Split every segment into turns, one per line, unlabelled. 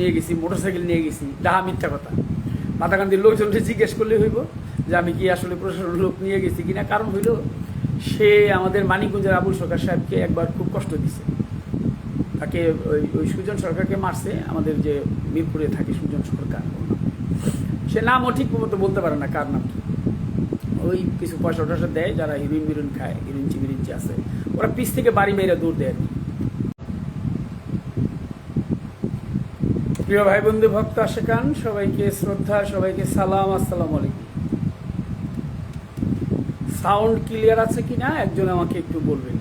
নিয়ে গেছি, মোটরসাইকেল নিয়ে গেছি ডাহা মিথ্যা কথা। মাথা মাথাকান্দির লোকজনকে জিজ্ঞেস করলে হইব যে আমি কি আসলে প্রশাসনের লোক নিয়ে গেছি কিনা। কারণ হইল, সে আমাদের মানিকগঞ্জের আবুল সরকার সাহেবকে একবার খুব কষ্ট দিছে। তাকে ওই ওই সুজন সরকারকে মারছে, আমাদের যে মিরপুরে থাকে সুজন সরকার। সে নামও ঠিক মতো বলতে পারে না কার নাম ওই কিছু পয়সা টয়সা দেয়, যারা হিরোইন মিরুইন খায় হিরোইনচি মিরিঞ্চি আছে। ওরা পিস থেকে বাড়ি মেয়েরা দূর দেয় আর কি। প্রিয় ভাই বন্ধু ভক্ত আশেকান, সবাইকে শ্রদ্ধা, সবাইকে সালাম, আসসালাম আলাইকুম। সাউন্ড ক্লিয়ার আছে কিনা? একজন আমাকে একটু বলবেন।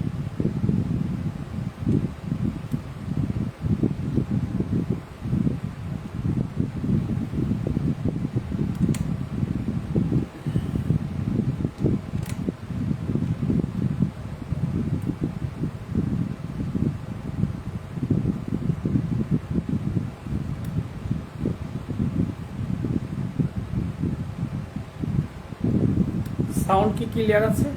সাউন্ড কি ক্লিয়ার আছে?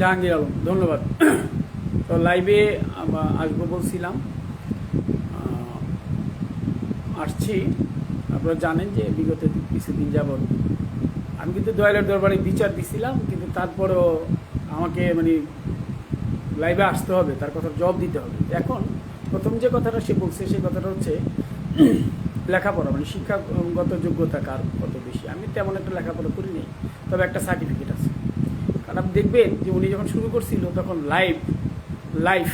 জাহাঙ্গীর আলম, ধন্যবাদ। তো লাইভে আসব বলছিলাম। আসছি। আপনারা জানেন যে বিগত কিছুদিন যাবৎ আমি কিন্তু দয়ালের দরবারে বিচার দিছিলাম, কিন্তু তারপরেও আমাকে মানে লাইভে আসতে হবে, তার কথা জবাব দিতে হবে। এখন প্রথম যে কথাটা সে বলছে সেই কথাটা হচ্ছে লেখাপড়া মানে শিক্ষাগত যোগ্যতা কার কত বেশি? আমি তেমন একটা লেখাপড়া করিনি, তবে একটা সার্টিফিকেট আছে। কারণ আপনি দেখবেন যে উনি যখন শুরু করছিল তখন লাইভ লাইফ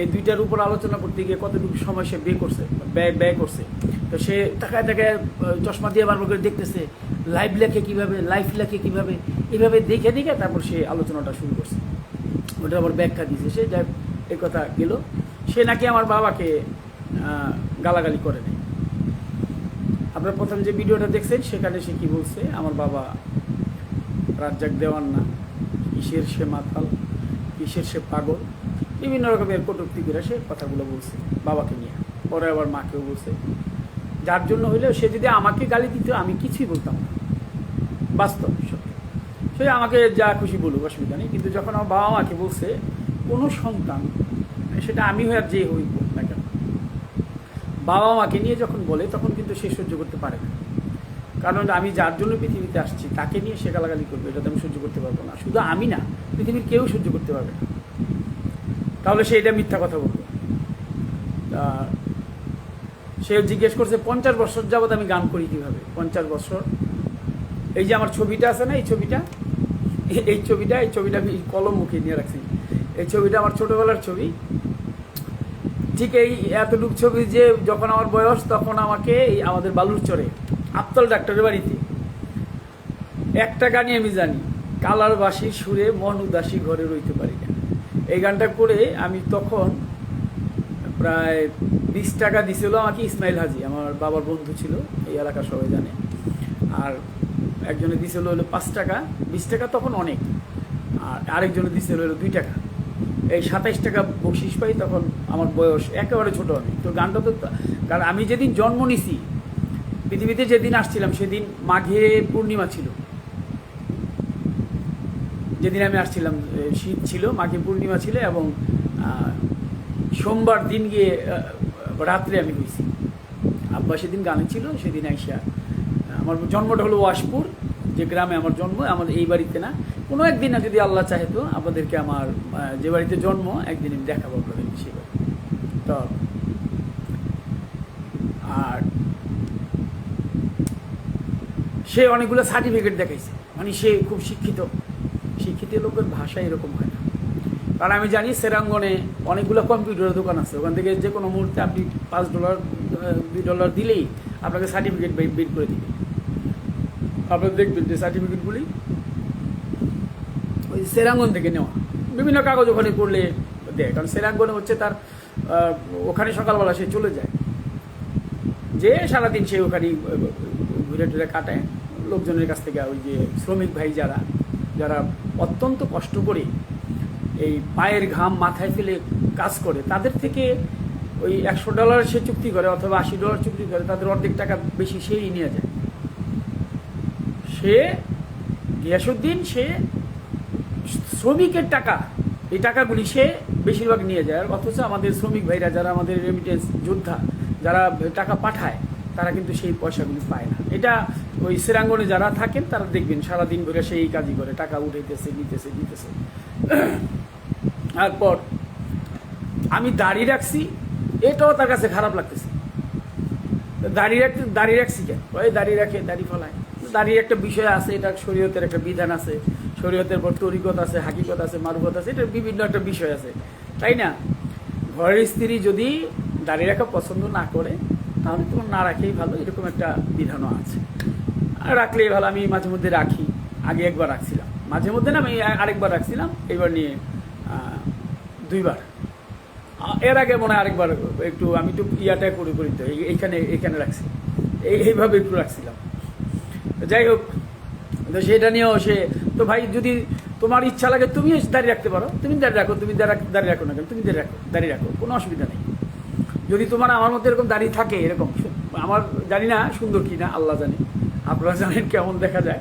এই দুইটার উপর আলোচনা করতে গিয়ে কতটুকু সময় সে ব্যয় করছে, ব্যয় ব্যয় করছে। তো সে টাকায় টাকায় চশমা দিয়ে বারবার করে দেখতেছে লাইভ লেখে কীভাবে লাইফ লেখে কীভাবে এইভাবে দেখে দেখে তারপর সে আলোচনাটা শুরু করছে। ওটা আবার ব্যাখ্যা দিয়েছে সে যাই এই কথা গেল। সে নাকি আমার বাবাকে গালাগালি করে নেয় আপনার প্রথম যে ভিডিওটা দেখছেন, সেখানে সে কি বলছে? আমার বাবা রাজ্জাক দেওয়ান না। কিসের সে মাতাল? কিসের সে পাগল? বিভিন্ন রকমের কটূক্তি করে সে কথাগুলো বলছে বাবাকে নিয়ে। পরে আবার মাকেও বলছে। যার জন্য হইলেও সে যদি আমাকে গালি দিত, আমি কিছুই বলতাম না। বাস্তব সত্য। সে আমাকে যা খুশি বলুক, অসুবিধা নেই। কিন্তু যখন আমার বাবা মাকে বলছে, কোনো সন্তান, সেটা আমি হয়ে আর যে হই হোক না কেন বাবা মাকে নিয়ে যখন বলে, তখন কিন্তু সে সহ্য করতে পারে না। কারণ আমি যার জন্য পৃথিবীতে আসছি, তাকে নিয়ে সে গালাগালি করবে এটা তো আমি সহ্য করতে পারব না। শুধু আমি না, পৃথিবীর কেউ সহ্য করতে পারবে না। তাহলে সে এটা মিথ্যা কথা বলবে সে জিজ্ঞেস করছে, পঞ্চাশ বছর যাবৎ আমি গান করি কীভাবে? পঞ্চাশ বছর। এই যে আমার ছবিটা আছে না, এই ছবিটা? এই ছবিটা এই ছবিটা আমি কলম মুখে নিয়ে রাখছি। এই ছবিটা আমার ছোটবেলার ছবি। ঠিক এই এতটুক ছবি যে যখন আমার বয়স, তখন আমাকে এই আমাদের বালুরচরে আফতল ডাক্তারের বাড়িতে। একটা গানই আমি জানি, কালার বাসি সুরে মন উদাসী ঘরে রইতে পারি না। এই গানটা করে আমি তখন প্রায় বিশ টাকা দিছিল আমাকে ইসমাইল হাজি, আমার বাবার বন্ধু ছিল, এই এলাকা সবাই জানে। আর একজনে দিছিল হলো পাঁচ টাকা, বিশ টাকা তখন অনেক। আর আরেকজনে দিছিল হলো দুই টাকা। এই সাতাইশ টাকা বকশিস পাই, তখন আমার বয়স একেবারে ছোট আমি। তো গানটা তো কারণ আমি যেদিন জন্ম নিছি, পৃথিবীতে যেদিন আসছিলাম সেদিন মাঘে পূর্ণিমা ছিল। যেদিন আমি আসছিলাম শীত ছিল, মাঘে পূর্ণিমা ছিল এবং সোমবার দিন গিয়ে রাত্রে আমি হয়েছি আব্বা সেদিন গানে ছিল, সেদিন আইসা, আমার জন্মটা হলো ওয়াশপুর, যে গ্রামে আমার জন্ম, আমাদের এই বাড়িতে না কোনো একদিন যদি আল্লাহ চাহেতো আপনাদেরকে আমার যে বাড়িতে জন্ম, একদিন আমি দেখাবো আপনাদেরকে সেই বাড়ি তো, আর সে অনেকগুলো সার্টিফিকেট দেখাইছে। মানে সে খুব শিক্ষিত। শিক্ষিত লোকের ভাষা এরকম হয় না। কারণ আমি জানি সেরাঙ্গনে অনেকগুলো কম্পিউটারের দোকান আছে। ওখান থেকে যে কোনো মুহূর্তে আপনি পাঁচ ডলার দুই ডলার দিলেই আপনাকে সার্টিফিকেট বের করে দিবে। আপনারা দেখবেন যে সার্টিফিকেটগুলি সেরাঙ্গন থেকে নেওয়া। বিভিন্ন কাগজ ওখানে করলে দেয়, কারণ সেরাঙ্গনে হচ্ছে তার ওখানে সকালবেলা সে চলে যায়। যে সারাদিন সে ওখানে ঘুরে টুরে কাটায়। লোকজনের কাছ থেকে ওই যে শ্রমিক ভাই যারা যারা অত্যন্ত কষ্ট করে এই পায়ের ঘাম মাথায় ফেলে কাজ করে, তাদের থেকে ওই একশো ডলার সে চুক্তি করে অথবা আশি ডলার চুক্তি করে, তাদের অর্ধেক টাকা বেশি সেই নিয়ে যায়। সে গিয়াসুদ্দিন সে শ্রমিকের টাকা, এই টাকাগুলি সে বেশিরভাগ নিয়ে যায়। অথচ আমাদের শ্রমিক ভাইরা, যারা আমাদের রেমিটেন্স যোদ্ধা, যারা টাকা পাঠায়, তারা কিন্তু সেই পয়সাগুলি পায় না। এটা ওই সেরাঙ্গনে যারা থাকেন, তারা দেখবেন সারাদিন ধরে সেই কাজই করে। টাকা উঠাইতেছে, নিতেছে দিতেছে তারপর আমি দাড়ি রাখছি, এটাও তার কাছে খারাপ লাগতেছে। দাড়ি রাখতে দাড়ি রাখছি কেন? ওই দাড়ি রাখে, দাড়ি ফলায়। দাড়ির একটা বিষয় আছে, এটা শরীয়তের একটা বিধান আছে। শরীয়তের পর তরিকত আছে, হাকিকত আছে মারুকত আছে এটার বিভিন্ন একটা বিষয় আছে। তাই না? ঘরের স্ত্রী যদি দাড়ি রাখা পছন্দ না করে, তাহলে তোমার না রাখেই ভালো, এরকম একটা বিধানও আছে। আর রাখলেই ভালো, আমি মাঝে মধ্যে রাখি। আগে একবার রাখছিলাম। মাঝে মধ্যে না, আমি আরেকবার রাখছিলাম, এবার নিয়ে দুইবার। এর আগে মনে হয় আরেকবার, একটু, আমি একটু ইয়াটা করে করি তো এইখানে এখানে রাখছি। এইভাবে একটু রাখছিলাম। যাই হোক, তো সেটা নিয়েও সে, তো ভাই যদি তোমার ইচ্ছা লাগে তুমি দাঁড়িয়ে রাখতে পারো। তুমি দাঁড়িয়ে রাখো, তুমি দাঁড়া- দাঁড়িয়ে রাখো না কেন? তুমি দাঁড়িয়ে রাখো দাঁড়িয়ে রাখো, কোনো অসুবিধা নেই। যদি তোমার আমার মধ্যে এরকম দাঁড়িয়ে থাকে, এরকম, আমার জানি না সুন্দর কি না, আল্লাহ জানে, আপনারা জানেন কেমন দেখা যায়।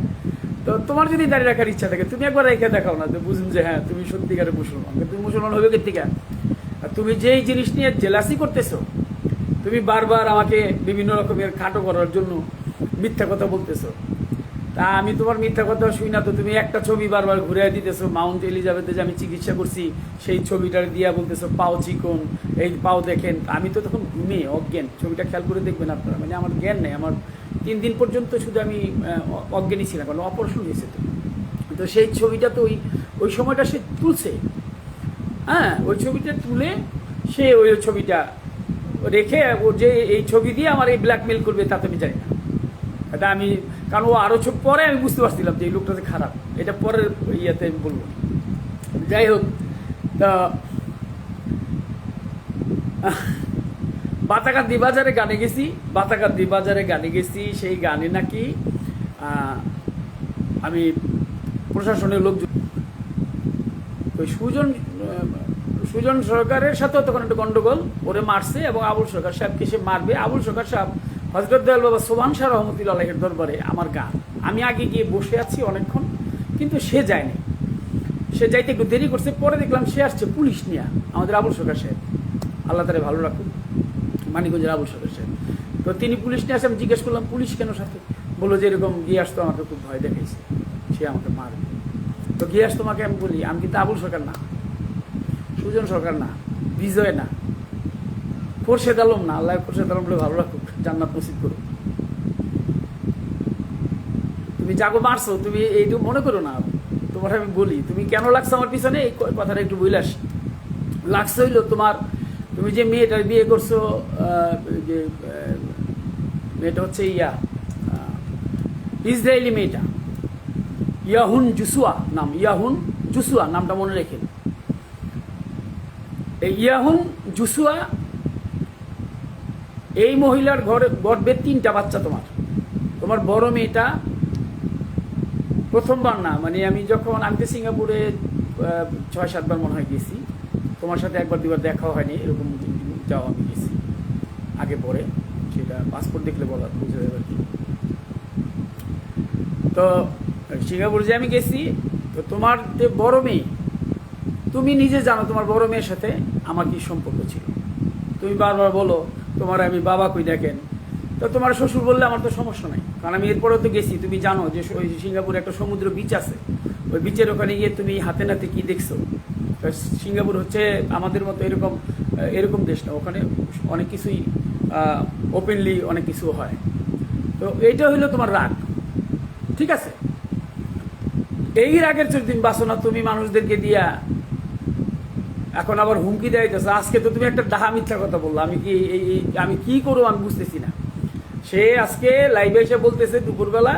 তো তোমার যদি দাঁড়িয়ে রাখার ইচ্ছা থাকে, তুমি একবার রেখে দেখাও না তো বুঝুন যে হ্যাঁ তুমি সত্যিকারের মুসলমান। তুমি মুসলমান হবে থেকে আর তুমি যেই জিনিস নিয়ে জেলাসি করতেছো, তুমি বারবার আমাকে বিভিন্ন রকমের খাটো করার জন্য মিথ্যা কথা বলতেছো। তা আমি তোমার মিথ্যা কথা শুই না তো তুমি একটা ছবি বারবার ঘুরে দিতেছো মাউন্ট এলিজাবেথে যে আমি চিকিৎসা করছি সেই ছবিটার দিয়া বলতেছো পাও চিকন এই পাও দেখেন। আমি তো তখন ঘুমে অজ্ঞান ছবিটা খেয়াল করে দেখবেন আপনারা মানে আমার জ্ঞান নেই আমার তিন দিন পর্যন্ত শুধু আমি আহ, অ- অজ্ঞানী ছিলাম কারণ অপারেশন হয়েছে তো। তো সেই ছবিটা তো ওই ওই সময়টা সে তুলছে। হ্যাঁ ওই ছবিটা তুলে সে ওই ছবিটা রেখে ও যে এই ছবি দিয়ে আমার এই ব্ল্যাকমেল করবে তা তো আমি জানি না। এটা আমি, কারণ ও আরও ছবি পরে আমি বুঝতে পারছিলাম যে এই লোকটা যে খারাপ। এটা পরের ইয়েতে আমি বলব। যাই হোক, তা বাতাকান্দি বাজারে গানে গেছি, বাতাকান্দি বাজারে গানে গেছি, সেই গানে নাকি আমি প্রশাসনের লোক ওই সুজন সুজন সরকারের সাথেও তখন একটা গন্ডগোল, ওরে মারছে এবং আবুল সরকার সাহেবকে সে মারবে। আবুল সরকার সাহেব হজরত দয়াল বাবা সোবান শাহ রহমতুল্লাহ আলহের দরবারে আমার গান আমি আগে গিয়ে বসে আছি অনেকক্ষণ, কিন্তু সে যায়নি। সে যাইতে একটু দেরি করছে, পরে দেখলাম সে আসছে পুলিশ নিয়ে। আমাদের আবুল সরকার সাহেব। আল্লাহ তারে ভালো রাখুন মানিকগঞ্জের আবুল সরকার সাহেব। তো তিনি পুলিশ নিয়ে আসে, আমি জিজ্ঞেস করলাম, পুলিশ কেন সাথে? বলল যে এরকম গিয়ে আসতো আমাকে খুব ভয় দেখাইছে। সে আমাকে মারবে। তো গিয়াস তোমাকে আমি বলি, আমি কিন্তু আবুল সরকার না। সুজন সরকার না। বিজয় না। খোরশেদ আলম না। আল্লাহ খোরশেদ আলম বলে ভালো রাখুক। জান্নাত নসিব করুক তুমি যাগো মারছো তুমি এইটুকু মনে করো না। তোমার আমি বলি, তুমি কেন লাগছো আমার পিছনে? এই কথাটা একটু বলে আসি। লাগছে হইল তোমার, তুমি যে মেয়েটার বিয়ে করছ যে মেয়েটা হচ্ছে ইয়া ইসরায়েলি মেয়েটা। ইয়াহুন জুসুয়া নাম, ইয়াহুন জুসুয়া নামটা মনে রেখেন এই ইয়াহুন জুসুয়া এই মহিলার ঘরে গর্ভে তিনটা বাচ্চা তোমার। তোমার বড় মেয়েটা প্রথমবার না মানে আমি যখন, আমি সিঙ্গাপুরে ছয়, সাতবার মনে হয় গেছি। তোমার সাথে একবার, দুবার দেখাও হয়নি, এরকম যাওয়া আমি গেছি। আগে পরে, সেটা পাসপোর্ট দেখলে বলা, বুঝে যাবে আর কি। তো, সিঙ্গাপুর যে আমি গেছি, তো তোমার যে বড় মেয়ে, তুমি নিজে জানো তোমার বড় মেয়ের সাথে আমার কি সম্পর্ক ছিল। তুমি বারবার বলো তোমার আমি বাবা কই দেখেন? তো তোমার শ্বশুর বললে আমার তো সমস্যা নাই। কারণ আমি এরপরেও তো গেছি, তুমি জানো যে সিঙ্গাপুরে একটা সমুদ্র বিচ আছে। ওই বিচের ওখানে গিয়ে তুমি হাতে নাতে কি দেখছ? সিঙ্গাপুর হচ্ছে আমাদের মতো এরকম এরকম দেশ না। ওখানে অনেক কিছুই ওপেনলি অনেক কিছু হয়। তো এইটা হইল তোমার রাগ। ঠিক আছে? এই রাগের চোখ তুমি বাঁচো না তুমি মানুষদেরকে দিয়া এখন আবার হুমকি দেয় আজকে তো তুমি একটা ডাহা মিথ্যা কথা বলল। আমি কি এই আমি কি করব আমি বুঝতেছি না। সে আজকে লাইভে এসে বলতেছে দুপুরবেলা,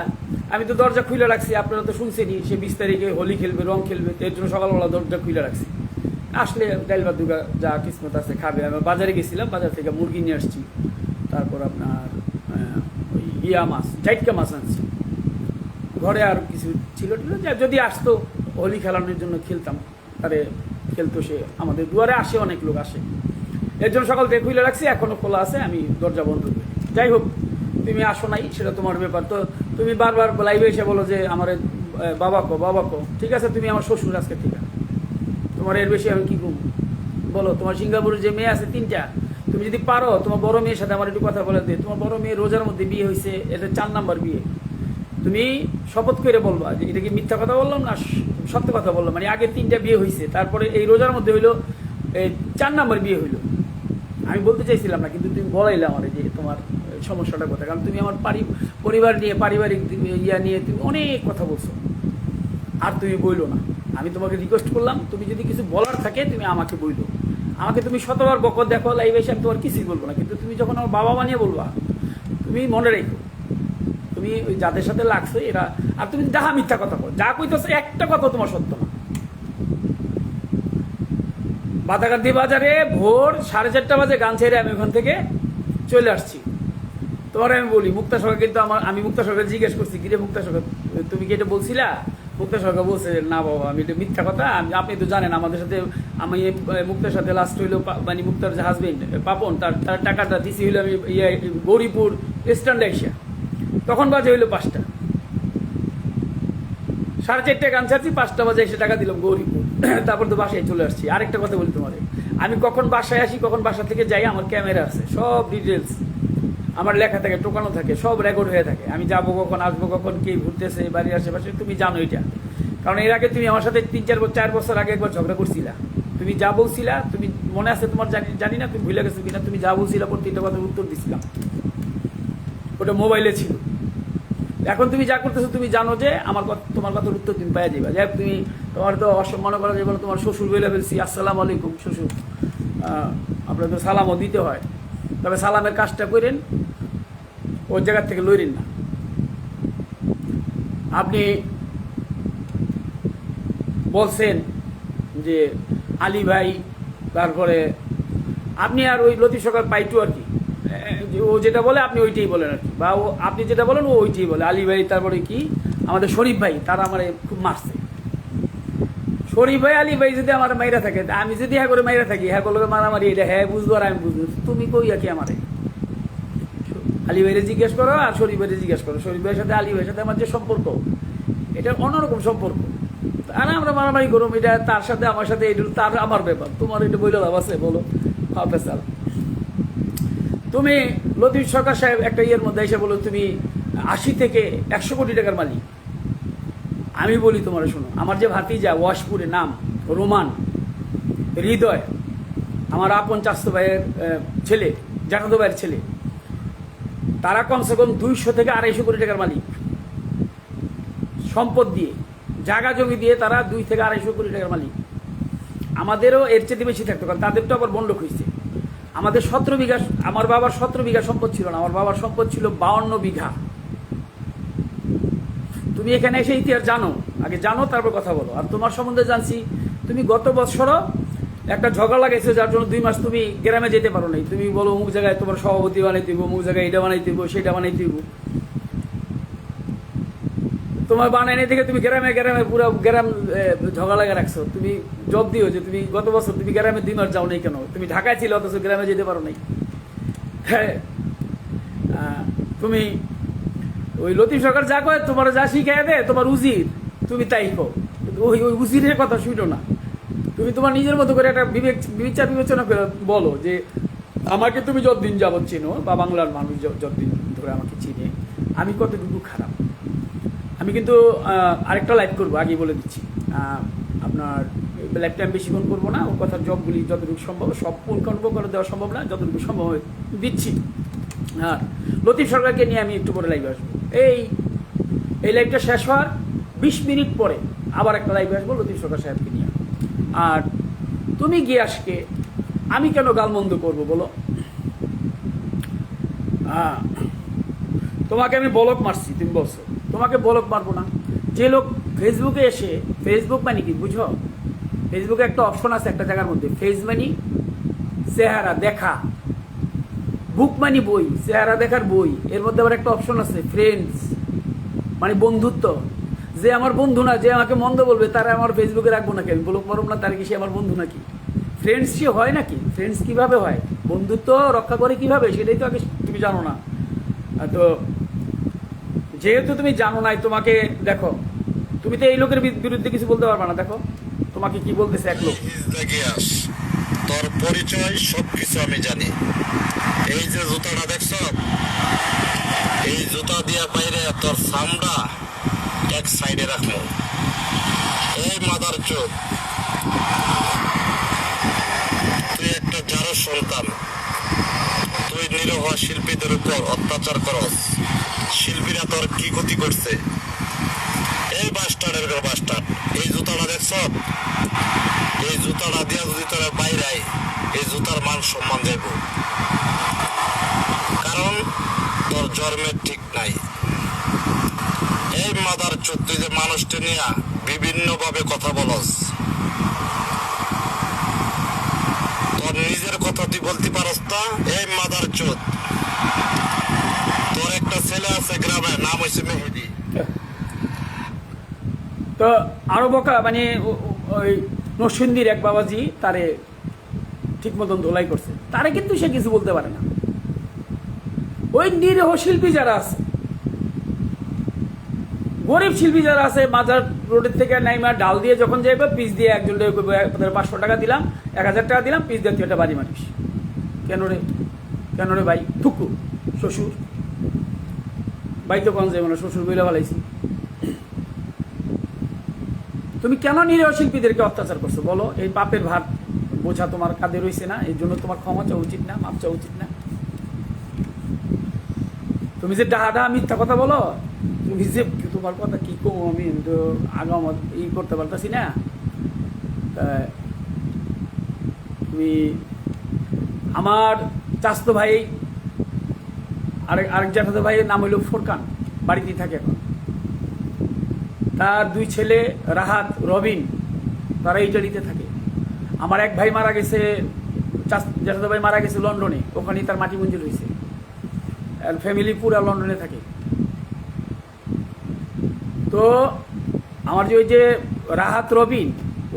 আমি তো দরজা খুলে রাখছি, আপনারা তো শুনছেনই, সে বিশ তারিখে হোলি খেলবে, রং খেলবে এর জন্য সকালবেলা দরজা খুলে রাখছি। আসলে ডাইল বা দুগা যা কিসমত আছে খাবে। আমি বাজারে গেছিলাম, বাজার থেকে মুরগি নিয়ে আসছি। তারপর আপনার ওই ইয়া মাছ, জাইটকা মাছ আনছি। ঘরে আর কিছু ছিল যদি আসতো, হোলি খেলানোর জন্য খেলতাম। তারে খেলতো সে আমাদের দুয়ারে আসে, অনেক লোক আসে। এর জন্য সকাল থেকে খুলে রাখছি, এখনও খোলা আছে, আমি দরজা বন্ধ করি। যাই হোক, তুমি আসো নাই, সেটা তোমার ব্যাপার। তো তুমি বারবার লাইভে এসে বলো যে, আমার বাবা কো বাবা কো ঠিক আছে? তুমি আমার শ্বশুর আজকে ঠিক আছে তোমার এর বেশি আমি কি করব? বলো, তোমার সিঙ্গাপুরের যে মেয়ে আছে, তিনটা, তুমি যদি পারো, তোমার বড় মেয়ের সাথে আমার একটু কথা বলে দে। তোমার বড় মেয়ে রোজার মধ্যে বিয়ে হয়েছে এটা চার নাম্বার বিয়ে। তুমি শপথ করে বলবা যে এটা কি মিথ্যা কথা বললাম না সত্য কথা বললাম? মানে আগে তিনটা বিয়ে হয়েছে তারপরে এই রোজার মধ্যে হইল চার নাম্বার বিয়ে হইল। আমি বলতে চাইছিলাম না, কিন্তু তুমি বলাইলে আমার যে তোমার সমস্যাটা কথা কারণ তুমি আমার পারি, পরিবার নিয়ে, পারিবারিক ইয়া নিয়ে তুমি অনেক কথা বলছো। আর তুমি বইলো না। আমি তোমাকে রিকোয়েস্ট করলাম, তুমি যদি কিছু বলার থাকে তুমি আমাকে বইলো। আমাকে তুমি শতবার বকর দেখো, লাইভ এসে আমি তোমার কিছুই বলব না। কিন্তু তুমি যখন আমার বাবা বানিয়ে বলবা, তুমি মনে রেখো তুমি ওই যাদের সাথে লাগছো, এরা, আর তুমি যাহা মিথ্যা কথা কো যা কইতেছো, একটা কথা তোমার সত্য না। বাতাকান্দি বাজারে ভোর সাড়ে চারটা বাজে গান ছেড়ে আমি ওখান থেকে চলে আসছি। তোমার আমি বলি, মুক্তা সরকার কিন্তু আমার, আমি মুক্তা সরকার জিজ্ঞেস করছি, কিরে মুক্তা সরকার, তুমি কি এটা বলছিলা? মুক্তা সরকার বলছে, না বাবা, আমি এটা মিথ্যা কথা আপনি তো জানেন, আমাদের সাথে, আমি মুক্তার সাথে লাস্ট হইল মানে মুক্তার যে হাজবেন্ড পাপন, তার তার টাকাটা দিছি হইল আমি ইয়ে গৌরীপুর স্ট্যান্ড এসিয়া তখন বাজে হইল পাঁচটা। সাড়ে চারটে গান ছাড়ছি, পাঁচটা বাজে এসে টাকা দিলাম গৌরীপুর। তারপর তো বাসায় চলে আসছি। আরেকটা কথা বলি তোমার। আমি কখন বাসায় আসি, কখন বাসা থেকে যাই, আমার ক্যামেরা আছে, সব ডিটেলস আমার লেখা থাকে, টোকানো থাকে, সব রেকর্ড হয়ে থাকে। আমি যাব কখন, আসব কখন, কে ঘুরতেছে, বাড়ির আশেপাশে, তুমি জানো এটা। কারণ এর আগে তুমি আমার সাথে তিন, চার চার বছর আগে একবার ঝগড়া করছিলা। তুমি যা বলছিলা, তুমি মনে আছে তোমার জানি জানি না, তুমি ভুলে গেছো কিনা, তুমি যা বলছিলা, প্রত্যেকটা কথার উত্তর দিছিলাম। ওটা মোবাইলে ছিল। এখন তুমি যা করতেছো, তুমি জানো যে আমার কথা তোমার কথার উত্তর তুমি পাই যাবে যাই তুমি তোমার তো অসম্মান করা যাবে তোমার শ্বশুর বলে ফেলছি, আসসালাম আলাইকুম শ্বশুর। আপনার তো সালামও দিতে হয়। তবে সালামের কাজটা করেন ওর জায়গার থেকে লইরেন না। আপনি বলছেন যে আলী ভাই, তারপরে আপনি আর ওই লতিফ সরকার পাইটু আর কি? ও যেটা বলে আপনি ওইটাই বলেন আর কি। বা ও আপনি যেটা বলেন ও ওইটাই বলে। আলী ভাই, তারপরে কি? আমাদের শরীফ ভাই, তারা আমার খুব মারছে। শরীফ ভাই, আলী ভাই যদি আমার মাইরা থাকে আমি যদি হ্যাঁ করে মাইরা থাকি হ্যাঁ বলবে মারামারি, এটা হ্যাঁ বুঝব আর আমি বুঝব তুমি কই আর কি আমারে? আলী ভাইরে জিজ্ঞেস করো আর শরীফ ভাইরে জিজ্ঞেস করো। শরীফ ভাইয়ের সাথে আলী ভাইয়ের সাথে আমার যে সম্পর্ক এটা অন্যরকম সম্পর্ক। আর আমরা মারামারি করুম, এটা তার সাথে, আমার সাথে, এটা তার, আমার ব্যাপার। তোমার এটা বইলে লাভ আছে, বলো। হ্যাঁ ফেসাল। তুমি লতিফ সরকার সাহেব একটা ইয়ের মধ্যে এসে বলো, তুমি আশি থেকে একশো কোটি টাকার মালিক। আমি বলি তোমার শোনো, আমার যে ভাতিজা, ওয়াশপুরে নাম, রোমান, হৃদয়, আমার আপন চাস্ত ভাইয়ের ছেলে, জাকাতো ভাইয়ের ছেলে, তারা কমসে কম দুইশো থেকে আড়াইশো কোটি টাকার মালিক। সম্পদ দিয়ে, জায়গা জমি দিয়ে তারা দুই থেকে আড়াইশো কোটি টাকার মালিক। আমাদেরও এর চেয়ে বেশি থাকতো, কারণ তাদের তো আবার বন্ডক হয়েছে। আমাদের সতেরো বিঘা, আমার বাবার সতেরো বিঘা সম্পদ ছিল না, আমার বাবার সম্পদ ছিল বাউন্ন বিঘা। তুমি এখানে এসে ইতিহাস জানো, আগে জানো, তারপর কথা বলো। আর তোমার সম্বন্ধে জানছি, তুমি গত বছরও একটা ঝগড়া লাগাইছো, যার জন্য দুই মাস তুমি গ্রামে যেতে পারো নাই। তুমি বলো অমুক জায়গায় তোমার সভাপতি বানাই দিব অমুক জায়গায় এটা বানাই দিব সেটা বানাই দিব তোমার বানাই নাই থেকে তুমি গ্রামে গ্রামে পুরো গ্রাম ঝগড়া লাগা রাখছো। তুমি জব দিও যে তুমি গত বছর তুমি গ্রামে দুই মাস যাও নাই কেন? তুমি ঢাকায় ছিল, অথচ গ্রামে যেতে পারো নাই। হ্যাঁ। তুমি ওই লতিফ সরকার যা কয়, তোমার যা শিখাই দেয়, তোমার উজির। তুমি তাই কো ওই ওই উজিরের কথা শুনো না। তুমি তোমার নিজের মতো করে একটা বিবেক, বিচার বিবেচনা করে বলো যে, আমাকে তুমি যতদিন যাবৎ চিনো, বা বাংলার মানুষ যতদিন ধরে আমাকে চিনে, আমি কতটুকু খারাপ? আমি কিন্তু আরেকটা লাইভ করব, আগেই বলে দিচ্ছি। আপনার লাইফ টাইম বেশিক্ষণ করব না, ওর কথা জবগুলি যতটুকু সম্ভব, সব পুনকর্ম করে দেওয়া সম্ভব না, যতটুকু সম্ভব দিচ্ছি। আর লতিফ সরকারকে নিয়ে আমি একটু পরে লাইভে আসব। এই এই লাইভটা শেষ হওয়ার বিশ মিনিট পরে আবার একটা লাইভে আসব লতিফ সরকার সাহেবকে নিয়ে। আর তুমি গিয়ে গিয়াসকে আমি কেন গালমন্দ করব বলো? তোমাকে আমি বলক মারছি, তুমি বলছো। তোমাকে বলক মারবো না। যে লোক ফেসবুকে এসে ফেসবুক মানে কি বুঝো? ফেসবুকে একটা অপশন আছে একটা জায়গার মধ্যে। ফেস মানি চেহারা, দেখা। বুক মানি বই, চেহারা, দেখার বই। এর মধ্যে আবার একটা অপশন আছে ফ্রেন্ডস মানে বন্ধুত্ব। যে আমার বন্ধু না, যে আমাকে মন্দ বলবে, তারা আমার ফেসবুকে রাখব নাকি? আমি বলুক মরম না, তার কি সে আমার বন্ধু নাকি? ফ্রেন্ডস কি হয় নাকি? ফ্রেন্ডস কীভাবে হয়? বন্ধুত্ব রক্ষা করে কীভাবে? সেটাই তো আগে তুমি জানো না। তো যেহেতু তুমি জানো নাই, তোমাকে দেখো, তুমি তো এই লোকের বিরুদ্ধে কিছু বলতে পারবে না, দেখো, তোমাকে কি বলতেছে এক লোক?
তোর পরিচয়, সবকিছু আমি জানি। এই যে জুতাটা দেখছ, এই জুতা দিয়া বাইরে তোর সামড়া এক সাইডে রাখব। এই মাদার চোখ তুই একটা যারো সন্তান। তুই নিরহ শিল্পীদের উপর অত্যাচার করস। শিল্পীরা তোর কি ক্ষতি করছে? এই বাস্টার্ডের ঘর বাস্টার্ড এই জুতাটা দেখছ? এই জুতাটা দিয়া যদি তোর বাইরে এই জুতার মান সম্মান দেব। কারণ তোর জন্মের ঠিক নাই। এই মাদার চোখ তুই যে মানুষটা নিয়ে বিভিন্ন ভাবে কথা বলস। তোর নিজের কথা তুই বলতে পারস না? এই মাদার চোখ
তো আরও বকা মানে ওই নরসিংদীর এক বাবাজি তারে ঠিক মতন ধোলাই করছে। তারে কিন্তু সে কিছু বলতে পারে না। ওই নিরীহ শিল্পী যারা আছে, গরিব শিল্পী যারা আছে, মাজার রোডের থেকে নাইমা ডাল দিয়ে যখন যাইবে পিস দিয়ে একজন পাঁচশো টাকা দিলাম, এক হাজার টাকা দিলাম, পিস দিয়ে তুই একটা বাড়ি মারিস। কেন রে? কেন রে ভাই? থুকু, শ্বশুর। ভাই তো কন যাবে না, শ্বশুর বইলে ভালাইছি। তুমি কেন নিরীহ শিল্পীদেরকে অত্যাচার করছ? বলো, এই পাপের ভার বোঝা তোমার কাঁধে রয়েছে না এই জন্য তোমার ক্ষমা চাওয়া উচিত না, মাপ চাওয়া উচিত না। তুমি যে ডাহা ডাহা মিথ্যা কথা বলো, তুমি যে তোমার কথা কি কম আমি তো আগাম ই করতে পারতেছি না। তুমি আমার চাস্ত ভাই আরেক আরেক জ্যাঠাতো ভাইয়ের নাম হইল ফোরকান, বাড়িতেই থাকে এখন। তার দুই ছেলে রাহাত, রবিন, তারা ইটালিতে থাকে। আমার এক ভাই মারা গেছে জ্যাঠাতো ভাই মারা গেছে লন্ডনে, ওখানেই তার মাটি মঞ্জুর হয়েছে। ফ্যামিলি পুরা লন্ডনে থাকে। তো আমার যে ওই যে রাহাত, রবিন,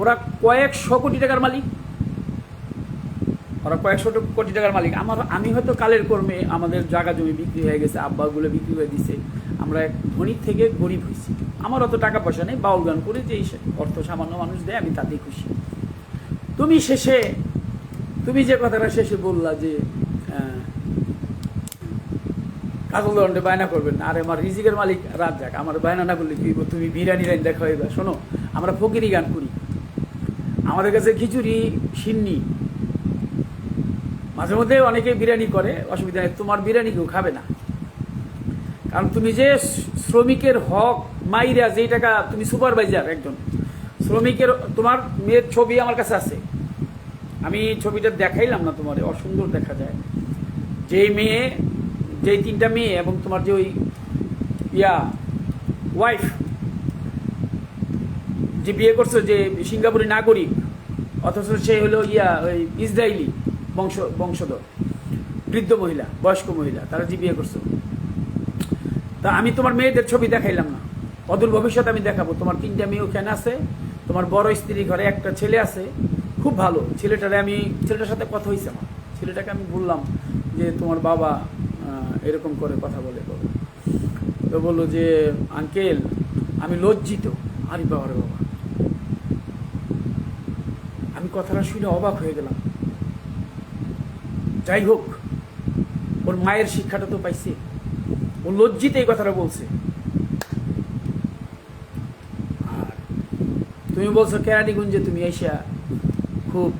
ওরা কয়েকশো কোটি টাকার মালিক। ওরা কয়েকশো কোটি টাকার মালিক। আমার আমি হয়তো কালের কর্মে আমাদের জায়গা জমি বিক্রি হয়ে গেছে, আব্বাগুলো বিক্রি হয়ে দিছে। আমরা এক ধনীর থেকে গরিব হয়েছি। আমার অত টাকা পয়সা নেই, বাউল গান করে যে অর্থ সামান্য মানুষ দেয়, আমি তাতেই খুশি। তুমি শেষে, তুমি যে কথাটা শেষে বললা যে কাজল দণ্ডে বায়না করবেন। আরে আমার রিজিকের মালিক রাত যাক আমার বায়না না করলে কি তুমি বিরিয়ানি রাইন দেখা হইবা। শোনো, আমরা ফকিরি গান করি। আমাদের কাছে খিচুড়ি, সিন্নি মাঝে মধ্যে অনেকে বিরিয়ানি করে, অসুবিধা নেই। তোমার বিরিয়ানি কেউ খাবে না। কারণ তুমি যে শ্রমিকের হক মাইরা যেই টাকা তুমি সুপারভাইজার একজন, শ্রমিকের তোমার মেয়ের ছবি আমার কাছে আছে। আমি ছবিটা দেখাইলাম না তোমার, অসুন্দর দেখা যায়। যেই মেয়ে, যেই তিনটা মেয়ে এবং তোমার যে ওই ইয়া ওয়াইফ যে বিয়ে করছ যে সিঙ্গাপুরি নাগরিক, অথচ সে হলো ইয়া, ওই ইসরায়েলি বংশ, বংশধর, বৃদ্ধ মহিলা, বয়স্ক মহিলা, তারা যে বিয়ে করছ। তা আমি তোমার মেয়েদের ছবি দেখাইলাম না। অদূর ভবিষ্যৎ আমি দেখাবো। তোমার তিনটা মেয়ে ওখানে আছে, তোমার বড় স্ত্রী ঘরে একটা ছেলে আছে, খুব ভালো। ছেলেটারে আমি, ছেলেটার সাথে কথা হয়েছে আমার। ছেলেটাকে আমি বললাম যে তোমার বাবা এরকম করে কথা বলে বলো। তো বলল যে, আঙ্কেল, আমি লজ্জিত। আরে বাবা রে বাবা। আমি কথাটা শুনে অবাক হয়ে গেলাম। যাই হোক, ওর মায়ের শিক্ষাটা তো পাইছে। ও লজ্জিত এই কথাটা বলছে। আর তুমি বলছো কেরানীগঞ্জে তুমি এসা খুব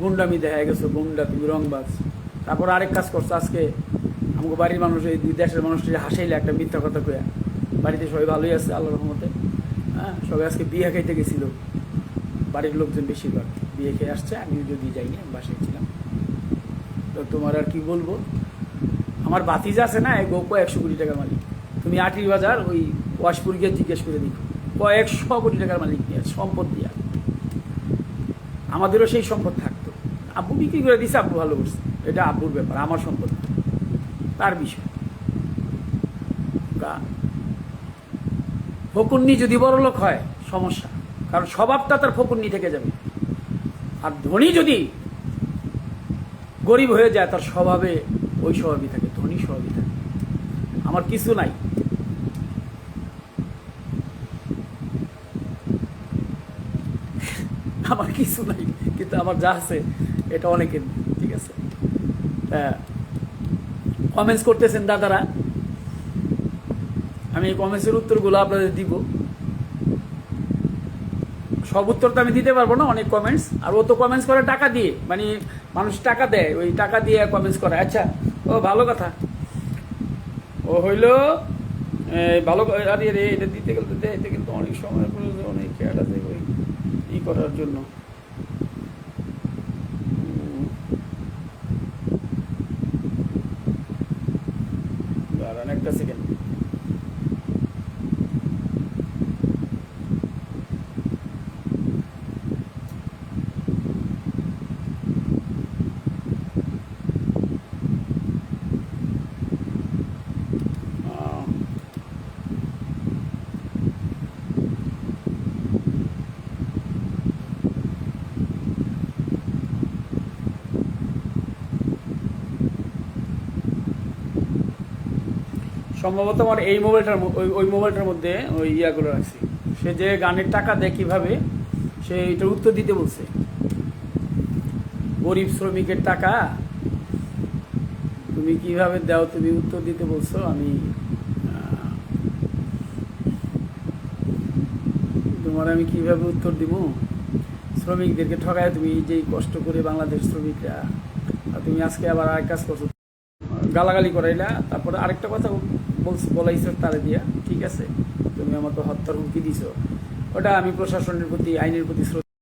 গুন্ডামি দেখা গেছো, গুন্ডা তুমি রংবাজ। তারপর আরেক কাজ করছ, আজকে আমাকে বাড়ির মানুষ, এই দেশের মানুষটি হাসাইলে একটা মিথ্যা কথা কয়া বাড়িতে সবাই ভালোই আছে আল্লাহ রহমতে। হ্যাঁ সবাই আজকে বিয়ে খাইতে গেছিল, বাড়ির লোকজন বেশিরভাগ। বিয়ে খেয়ে আসছে, আমি যদি যাইনি আমি বাসায় ছিলাম। তো তোমার আর কি বলব? আমার বাতিজা আছে না গোপো একশো কোটি টাকার মালিক। তুমি আটির বাজার ওই ওয়াশপুর গিয়ে জিজ্ঞেস করে দেখো। কয়েকশো কোটি টাকার মালিক নিয়ে সম্পদ দিয়ে। আমাদেরও সেই সম্পদ থাকতো। আব্বু বিক্রি করে দিছে, আব্বু ভালো করছে। এটা আব্বুর ব্যাপার, আমার সম্পদ তার বিষয়। ফকুন্নি যদি বড় লোক হয়, সমস্যা। কারণ স্বভাবটা তার ফকুন্নি থেকে যাবে। আর ধনী যদি গরিব হয়ে যায়, তার স্বভাবে ওই স্বভাবই থাকে, ধনী স্বভাবই থাকে। আমার কিছু নাই। আমার কিছু নাই, কিন্তু আমার যা আছে, এটা অনেকের ঠিক আছে? কমেন্টস করতেছেন দাদারা। আমি এই কমেন্টসের উত্তরগুলো আপনাদের দিব। সব উত্তর তো আমি দিতে পারব না অনেক কমেন্টস আর ও তো কমেন্টস করে টাকা দিয়ে মানে মানুষ টাকা দেয় ওই টাকা দিয়ে কমেন্টস করে। আচ্ছা ও ভালো কথা। ও হইল ভালো আরে রে এটা দিতে গেলে তো দেয়, কিন্তু অনেক সময় অনেক খেয়াল আছে ওই ই করার জন্য। সম্ভবত আমার এই মোবাইলটার ওই মোবাইলটার মধ্যে ওই ইয়াগুলো রাখছি। সে যে গানের টাকা দেয় কীভাবে, সে এটার উত্তর দিতে বলছে। গরিব শ্রমিকের টাকা, তুমি কীভাবে দাও, তুমি উত্তর দিতে বলছো, আমি তোমার আমি কীভাবে উত্তর দিব? শ্রমিকদেরকে ঠকায় তুমি যেই কষ্ট করে বাংলাদেশ শ্রমিকরা তুমি আজকে আবার আর কাজ করছ। গালাগালি করাইলা, তারপরে আরেকটা কথা বলাইছো তারে দিয়া, ঠিক আছে? তুমি আমাকে হত্যার হুমকি দিছ। ওটা আমি প্রশাসনের প্রতি, আইনের প্রতি